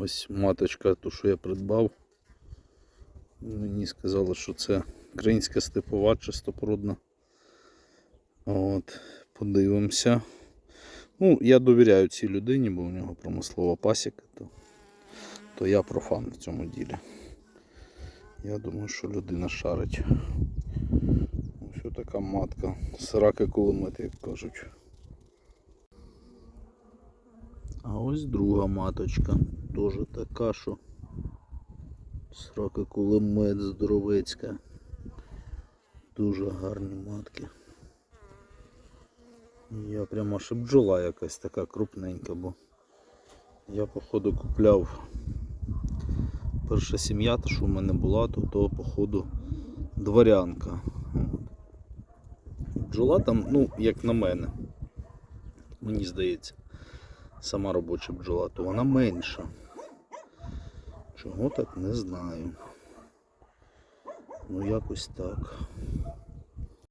Ось маточка, ту, що я придбав. Мені сказали, що це українська степова чистопородна. От, подивимося. Ну, я довіряю цій людині, бо у нього промислова пасіка, то, то я профан в цьому ділі. Я думаю, що людина шарить. Ось така матка. Сраки кулемет, як кажуть. Ось друга маточка. Теж така, що срака кулемет здоровецька. Дуже гарні матки. Я прямо аж бджола якась така крупненька, бо я походу купляв перша сім'я, та що в мене була, то то походу дворянка. Бджола там, ну, як на мене, мені здається, сама робоча бджола, то вона менша. Чого так не знаю. Ну якось так.